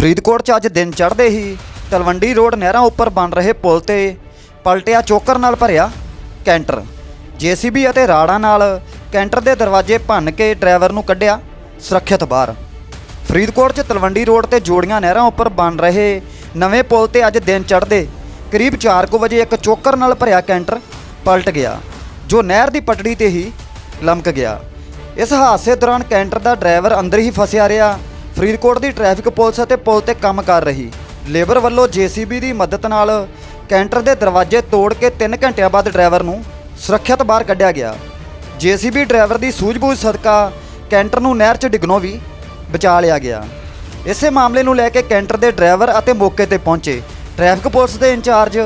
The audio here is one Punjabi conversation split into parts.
ਫਰੀਦਕੋਟ 'ਚ ਅੱਜ ਦਿਨ ਚੜ੍ਹਦੇ ਹੀ ਤਲਵੰਡੀ ਰੋਡ ਨਹਿਰਾਂ ਉੱਪਰ ਬਣ ਰਹੇ ਪੁਲ ਤੇ ਪਲਟਿਆ ਚੋਕਰ ਨਾਲ ਭਰਿਆ ਕੈਂਟਰ। ਜੀਸੀਬੀ ਅਤੇ ਰਾੜਾਂ ਨਾਲ ਕੈਂਟਰ ਦੇ ਦਰਵਾਜ਼ੇ ਭੰਨ ਕੇ ਡਰਾਈਵਰ ਨੂੰ ਕੱਢਿਆ ਸੁਰੱਖਿਅਤ ਬਾਹਰ। ਫਰੀਦਕੋਟ 'ਚ ਤਲਵੰਡੀ ਰੋਡ ਤੇ ਜੋੜੀਆਂ ਨਹਿਰਾਂ ਉੱਪਰ ਬਣ ਰਹੇ ਨਵੇਂ ਪੁਲ ਤੇ ਅੱਜ ਦਿਨ ਚੜ੍ਹਦੇ ਕਰੀਬ 4:00 ਵਜੇ ਇੱਕ ਚੋਕਰ ਨਾਲ ਭਰਿਆ ਕੈਂਟਰ ਪਲਟ ਗਿਆ, ਜੋ ਨਹਿਰ ਦੀ ਪਟੜੀ ਤੇ ਹੀ ਲਮਕ ਗਿਆ। ਇਸ ਹਾਦਸੇ ਦੌਰਾਨ ਕੈਂਟਰ ਦਾ ਡਰਾਈਵਰ ਅੰਦਰ ਹੀ ਫਸਿਆ ਰਿਹਾ ਫਰੀਦਕੋਟ ਦੀ ਟ੍ਰੈਫਿਕ ਪੁਲਿਸ ਅਤੇ ਪੁਲ ਤੇ ਕੰਮ ਕਰ ਰਹੀ। ਲੇਬਰ ਵੱਲੋਂ ਜੀਸੀਬੀ ਦੀ ਮਦਦ ਨਾਲ ਕੈਂਟਰ ਦੇ ਦਰਵਾਜ਼ੇ ਤੋੜ ਕੇ 3 ਘੰਟਿਆਂ ਬਾਅਦ ਡਰਾਈਵਰ ਨੂੰ ਸੁਰੱਖਿਅਤ ਬਾਹਰ ਕੱਢਿਆ ਗਿਆ। ਜੀਸੀਬੀ ਡਰਾਈਵਰ ਦੀ ਸੂਝ-ਬੂਝ ਸਦਕਾ ਕੈਂਟਰ ਨੂੰ ਨਹਿਰ 'ਚ ਡਿੱਗਣੋਂ ਵੀ ਬਚਾ ਲਿਆ ਗਿਆ। ਇਸੇ ਮਾਮਲੇ ਨੂੰ ਲੈ ਕੇ ਕੈਂਟਰ ਦੇ ਡਰਾਈਵਰ ਅਤੇ ਮੌਕੇ ਤੇ ਪਹੁੰਚੇ ਟ੍ਰੈਫਿਕ ਪੁਲਿਸ ਦੇ ਇੰਚਾਰਜ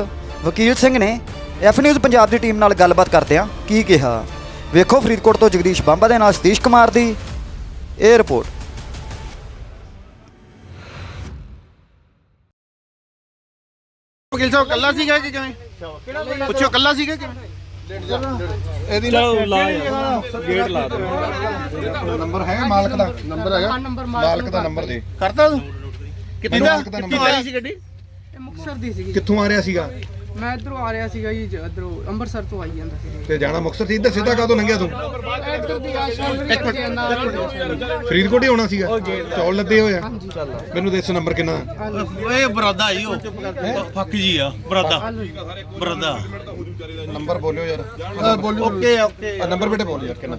ਵਕੀਲ ਸਿੰਘ ਨੇ ਐਫ ਨਿਊਜ਼ ਪੰਜਾਬ ਦੀ ਟੀਮ ਨਾਲ ਗੱਲਬਾਤ ਕਰਦਿਆਂ ਕੀ ਕਿਹਾ। ਵੇਖੋ ਫਰੀਦਕੋਟ ਤੋਂ ਜਗਦੀਸ਼ ਬੰਬਾ ਦੇ ਨਾਲ ਸਤੀਸ਼ ਕੁਮਾਰ ਦੀ ਇਹ ਰਿਪੋਰਟ। ਵਕੀਲ ਸਾਹਿਬ ਕੱਲਾ ਸੀਗਾ ਕਿ ਕਿਵੇਂ? ਪੁੱਛੋ ਕੱਲਾ ਸੀਗਾ ਕਿਵੇਂ? ਇਹਦੀ ਚਲੋ ਲਾ ਗੇਟ ਲਾ ਦੇ। ਨੰਬਰ ਹੈ ਮਾਲਕ ਦਾ? ਨੰਬਰ ਹੈਗਾ। ਮਾਲਕ ਦਾ ਨੰਬਰ ਦੇ। ਕਰਤਾ ਤੂੰ? ਕਿੱਥੇ ਦਾ ਕਿੱਥੋਂ ਆਈ ਸੀ ਗੱਡੀ? ਇਹ ਮੁਕਤਸਰ ਦੀ ਸੀਗੀ। ਕਿੱਥੋਂ ਆ ਰਿਹਾ ਸੀਗਾ? ਮੈਂ ਇਧਰੋਂ ਆ ਰਿਹਾ ਸੀਗਾ ਜੀ ਇਧਰੋਂ ਅੰਮ੍ਰਿਤਸਰ ਤੋਂ ਆਈ ਜਾਂਦਾ ਸੀ। ਤੇ ਜਾਣਾ ਮੁਕਤਸਰ ਸੀ ਇੱਧਰ ਸਿੱਧਾ ਕਾਹਤੋਂ ਲੰਘਿਆ ਤੂੰ? ਇਧਰ ਦੀ ਨਾ ਫਰੀਦਕੋਟ ਹੀ ਆਉਣਾ ਸੀਗਾ? ਚੌਲ ਲੱਦੇ ਹੋਇਆ ਮੈਨੂੰ ਦੱਸ ਨੰਬਰ ਕਿੰਨਾ ਓਏ ਬਰਾਦਾ ਹੀ ਉਹ। ਫੱਕ ਜੀ ਆ ਬਰਾਦਾ। ਬਰਾਦਾ। ਨੰਬਰ ਬੋਲਿਓ ਯਾਰ। ਬੋਲਿਓ। Okay okay. ਨੰਬਰ ਬੇਟੇ ਬੋਲ ਯਾਰ ਕਿੰਨਾ।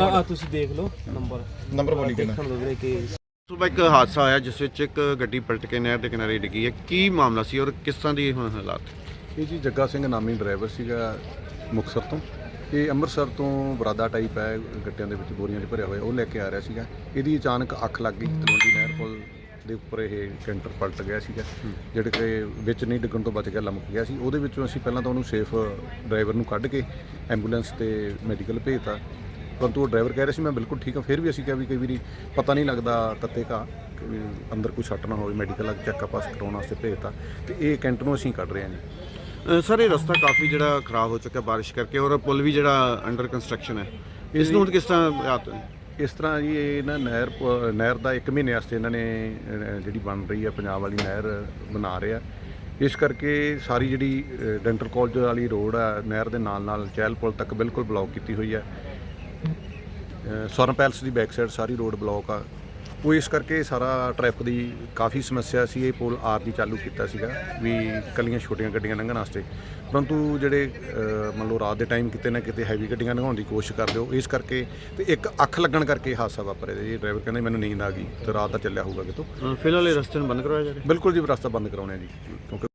ਆ। ਆ ਤੁਸੀਂ ਦੇਖ ਲਓ ਨੰਬਰ। ਨੰਬਰ ਬੋਲੀ ਕਿੰਨਾ। ਸੁਬਾ ਇੱਕ ਹਾਦਸਾ ਹੋਇਆ, ਜਿਸ ਵਿੱਚ ਇੱਕ ਗੱਡੀ ਪਲਟ ਕੇ ਨਹਿਰ ਦੇ ਕਿਨਾਰੇ ਡਿੱਗੀ ਹੈ। ਕੀ ਮਾਮਲਾ ਸੀ ਔਰ ਕਿਸ ਤਰ੍ਹਾਂ ਦੀ ਹੁਣ ਹਾਲਾਤ? ਇਹ ਜੀ ਜੱਗਾ ਸਿੰਘ ਨਾਮੀ ਡਰਾਈਵਰ ਸੀਗਾ ਮੁਕਤਸਰ ਤੋਂ। ਇਹ ਅੰਮ੍ਰਿਤਸਰ ਤੋਂ ਬਰਾਦਾ ਟਾਈਪ ਹੈ, ਗੱਟਿਆਂ ਦੇ ਵਿੱਚ ਬੋਰੀਆਂ 'ਚ ਭਰਿਆ ਹੋਇਆ, ਉਹ ਲੈ ਕੇ ਆ ਰਿਹਾ ਸੀਗਾ। ਇਹਦੀ ਅਚਾਨਕ ਅੱਖ ਲੱਗ ਗਈ, ਤਲਵੰਡੀ ਨਹਿਰ ਪੁਲ ਦੇ ਉੱਪਰ ਇਹ ਕੈਂਟਰ ਪਲਟ ਗਿਆ ਸੀਗਾ, ਜਿਹੜੇ ਕਿ ਵਿੱਚ ਨਹੀਂ ਡਿੱਗਣ ਤੋਂ ਬਚ ਗਿਆ, ਲਮਕ ਗਿਆ ਸੀ। ਉਹਦੇ ਵਿੱਚੋਂ ਅਸੀਂ ਪਹਿਲਾਂ ਤਾਂ ਉਹਨੂੰ ਸੇਫ ਡਰਾਈਵਰ ਨੂੰ ਕੱਢ ਕੇ ਐਂਬੂਲੈਂਸ ਤੇ ਮੈਡੀਕਲ ਭੇਜਤਾ। ਪਰੰਤੂ ਉਹ ਡਰਾਈਵਰ ਕਹਿ ਰਿਹਾ ਸੀ ਮੈਂ ਬਿਲਕੁਲ ਠੀਕ ਹਾਂ। ਫਿਰ ਵੀ ਅਸੀਂ ਕਿਹਾ ਵੀ ਕਈ ਵਾਰੀ ਪਤਾ ਨਹੀਂ ਲੱਗਦਾ ਤੱਤੇ ਕਿ ਵੀ ਅੰਦਰ ਕੋਈ ਸੱਟ ਨਾ ਹੋਵੇ ਮੈਡੀਕਲ ਚੈੱਕਅਪ ਪਾਸ ਕਰਾਉਣ ਵਾਸਤੇ ਭੇਜਤਾ। ਤੇ ਇਹ ਕੈਂਟਰ ਨੂੰ ਅਸੀਂ ਕੱਢ ਰਹੇ ਹਾਂ ਜੀ। ਸਰ ਇਹ ਰਸਤਾ ਕਾਫੀ ਜਿਹੜਾ ਖਰਾਬ ਹੋ ਚੁੱਕਾ ਬਾਰਿਸ਼ ਕਰਕੇ ਔਰ ਪੁਲ ਵੀ ਜਿਹੜਾ ਅੰਡਰ ਕੰਸਟਰਕਸ਼ਨ ਹੈ ਇਸ ਨੂੰ ਹੁਣ ਕਿਸ ਤਰ੍ਹਾਂ ਹਾਲਾਤ ਇਸ ਤਰ੍ਹਾਂ ਜੀ ਇਹ ਨਾ ਨਹਿਰ ਨਹਿਰ ਦਾ 1 ਮਹੀਨੇ ਵਾਸਤੇ ਇਹਨਾਂ ਨੇ ਜਿਹੜੀ ਬਣ ਰਹੀ ਹੈ ਪੰਜਾਬ ਵਾਲੀ ਨਹਿਰ ਬਣਾ ਰਹੇ। ਇਸ ਕਰਕੇ ਸਾਰੀ ਜਿਹੜੀ ਡੈਂਟਲ ਕਾਲਜ ਵਾਲੀ ਰੋਡ ਆ ਨਹਿਰ ਦੇ ਨਾਲ ਨਾਲ ਚਹਿਲ ਪੁਲ ਤੱਕ ਬਿਲਕੁਲ ਬਲੌਕ ਕੀਤੀ ਹੋਈ ਹੈ। ਸਵਰਨ ਪੈਲਸ ਦੀ ਬੈਕ ਸਾਈਡ ਸਾਰੀ ਰੋਡ ਬਲੌਕ ਆ। ਉਹ ਇਸ ਕਰਕੇ ਸਾਰਾ ਟ੍ਰੈਫਿਕ ਦੀ ਕਾਫੀ ਸਮੱਸਿਆ ਸੀ ਇਹ ਪੁਲ ਆਰ ਦੀ ਚਾਲੂ ਕੀਤਾ ਸੀਗਾ ਵੀ ਕੱਲੀਆਂ ਛੋਟੀਆਂ ਗੱਡੀਆਂ ਲੰਘਣ ਵਾਸਤੇ। ਪਰੰਤੂ ਜਿਹੜੇ ਮੰਨ ਲਓ ਰਾਤ ਦੇ ਟਾਈਮ ਕਿਤੇ ਨਾ ਕਿਤੇ ਹੈਵੀ ਗੱਡੀਆਂ ਲੰਘਾਉਣ ਦੀ ਕੋਸ਼ਿਸ਼ ਕਰਦੇ ਹੋ ਇਸ ਕਰਕੇ ਤੇ ਇੱਕ ਅੱਖ ਲੱਗਣ ਕਰਕੇ ਹਾਦਸਾ ਵਾਪਰਿਆ। ਜੀ ਡਰਾਈਵਰ ਕਹਿੰਦੇ ਮੈਨੂੰ ਨੀਂਦ ਆ ਗਈ ਤੇ ਰਾਤ ਦਾ ਚੱਲਿਆ ਹੋਊਗਾ ਕਿਤੋਂ। ਫਿਲਹਾਲ ਇਹ ਰਸਤੇ ਨੂੰ ਬੰਦ ਕਰਵਾਇਆ ਜਾ ਰਿਹਾ? ਬਿਲਕੁਲ ਜੀ ਰਸਤਾ ਬੰਦ ਕਰਾਉਣਾ ਜੀ। ਕਿਉਂਕਿ